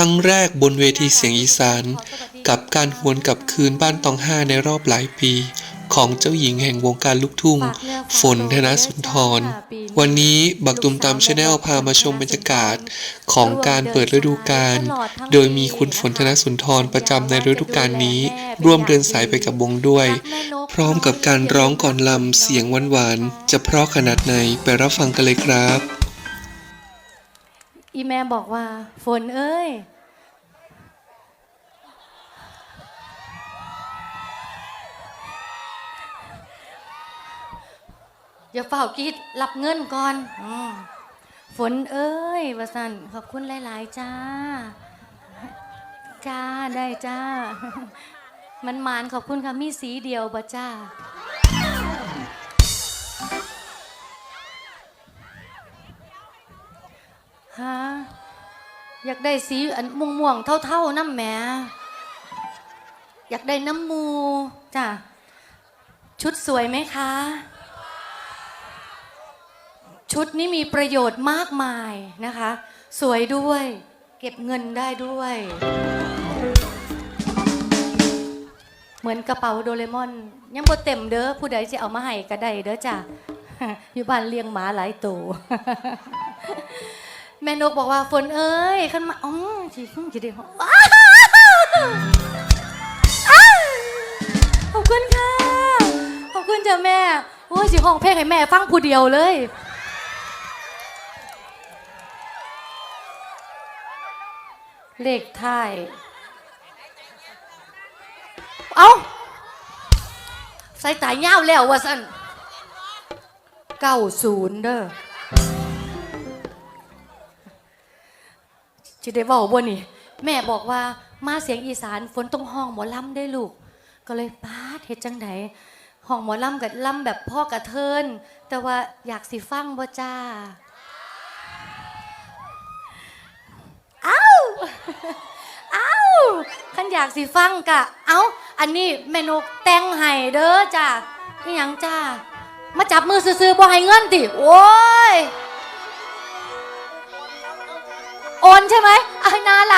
รั้งแรกบนเวทีเสียงอีสาน กับการหวนกลับคืนบ้านตองห้าในรอบหลายปี ของเจ้าหญิงแห่งวงการลูกทุ่ง ฝนธนสุนทร วันนี้บักตุมตามชาแนลพามาชมบรรยากาศของการเปิดฤดูกาลโดยมีคุณฝนธนสุนทรประจำในฤดูกาลนี้ ร่วมเดินสายไปกับวงด้วย พร้อมกับการร้องก่อนลำเสียงหวานๆจะเพราะขนาดไหนไปรับฟังกันเลยครับ อีแม่บอกว่า ฝนเอ้ยอย่าเฝ้ากรีดรับเงินก่อนอฝนเอ้ยวาสันขอบคุณหลาย ๆ จ้า จ้าได้จ้า มันมานขอบคุณค่ะมีสีเดียวบ่จ้า ฮะอยากได้สีอันม่วงม่วงๆเท่าๆน้ำแหมอยากได้น้ำมูจ้ะชุดสวยไหมคะ ชุดนี้มีประโยชน์มากมายนะคะ สวยด้วย เก็บเงินได้ด้วย เหมือนกระเป๋าโดเรมอน ยังบ่เต็มเด้อผู้ใดจะเอามาให้ก็ได้เด้อจ้ะอยู่บ้านเลี้ยงหมาหลายตัว แม่นกบอกว่าฝนเอ้ยขึ้นมาอ๋อจีขึ้นจีเดียวอ้อ้าวขอบคุณค่ะ ขอบคุณจ้ะแม่ โอ้ยสิห้องเพลงให้แม่ฟังผู้เดียวเลยเลขท้าย เอาใส่ตายเงาวแล้ววะสันเก้าศูนย์เด้อ ได้บอกว่นี่ แม่บอกว่ามาเสียงอีสานฝนต้องห้องหมอลำได้ลูก ก็เลยป้าดเฮ็ดจังไดห้องหมอลำกับลำแบบพ่อกระเทิน แต่ว่าอยากสิฟังบ่จ้าเอ้าเอ้าขันอยากสิฟังกะ เอ้า อันนี้แม่นกแต่งให้เด้อจ้านี่ยังจ้า มาจับมือซื้อๆบ่ให้เงินติโอ้ย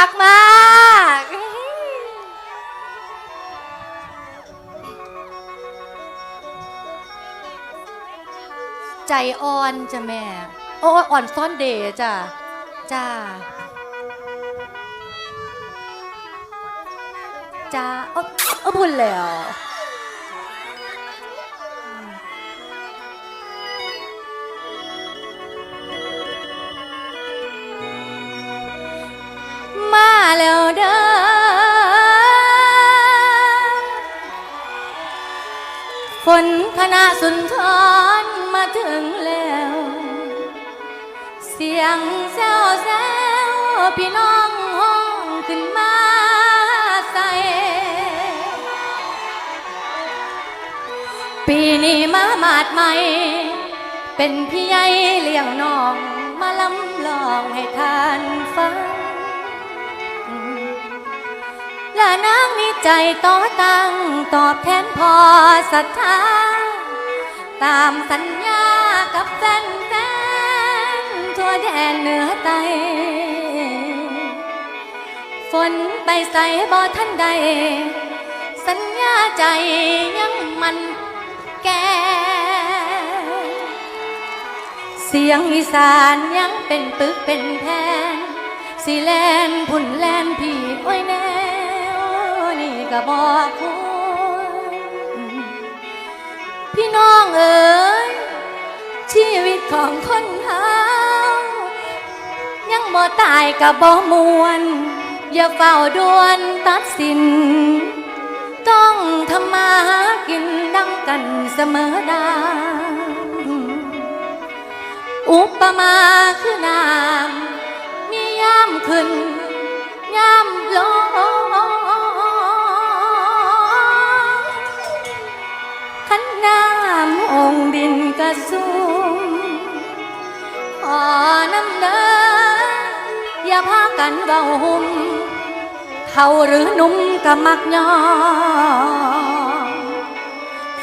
รักมากใจอ่อนจ้ะแม่ โอ้อ่อนซ่อนเดย์จ้ะ จ้า จ้าเออเออพูดแล้ว ฝนคณะสุนทรมาถึงแล้ว เสียงแซวแซวพี่น้องห้องขึ้นมาใส่ปีนี้มามาดใหม่ เป็นพี่ใหญ่เลี้ยงน้องมาลำลองให้ทานฟัง ละนางมีใจต่อตั้งตอบแทนพอศรัทธา ตามสัญญากับแฟนแฟนทั่วแดนเหนือใต้ฝนไปใส่บ่ทันใด สัญญาใจยังมันแก่เสียงอีสานยังเป็นปึกเป็นแผ่นสิแลนพุ่นแลนพี่อ้ยแน่ ก็บอกคุณพี่น้องเอ๋ยชีวิตของคนเฮายังบ่ตายกับบ่มวน อย่าเฝ้าด่วนตัดสิน ต้องทำมาหากินดังกันเสมอดาอุปมาคือน้ำมียามขึ้นยามลง สูงขอน้ำเด้ออย่าพากันเบาหุ่มเท่าหรือนุ่มก็มักยอ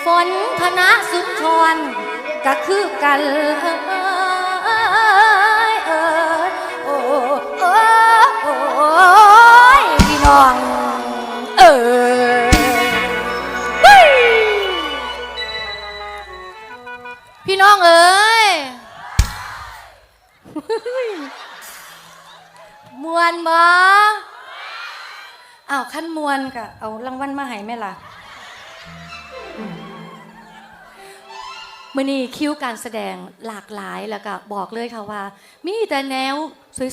ฝนพนะสุนทรก็คือกันเออ บ่อ้าวขั้นมวนกะเอารางวัลมาให้แม่ล่ะมื่อนี้คิวการแสดงหลากหลายแล้วก็บอกเลยค่ะว่า มีแต่แนว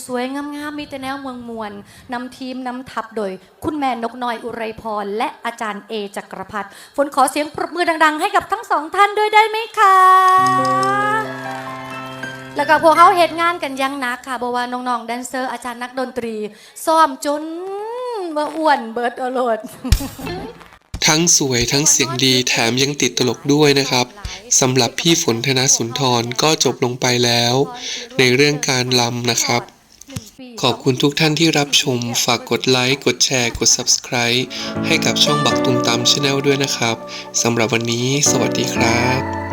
สวยๆงามๆมีแต่แนวเมืองมวลนำทีมนำทัพโดย คุณแม่นกน้อยอุไรพร และอาจารย์เอจักรพัฒน์ฝนขอเสียงปรบมือดัง ๆ ให้กับทั้งสองท่านด้วยได้ไหมคะ แล้วก็พวกเขาเหตุงานกันอยังหนักค่ะเพราะว่าน้องๆแดนเซอร์อาจารย์นักดนตรี ซ้อมจนว่าอ้วนเบิร์ดอรดทั้งสวยทั้งเสียงดีแถมยังติดตลกด้วยนะครับสำหรับพี่ฝนธนสุนทรก็จบลงไปแล้ว ในเรื่องการลำนะครับ ขอบคุณทุกท่านที่รับชม ฝากกดไลค์ กดแชร์ กด Subscribe ให้กับช่องบักตุมตามชาแนลด้วยนะครับสำหรับวันนี้ สวัสดีครับ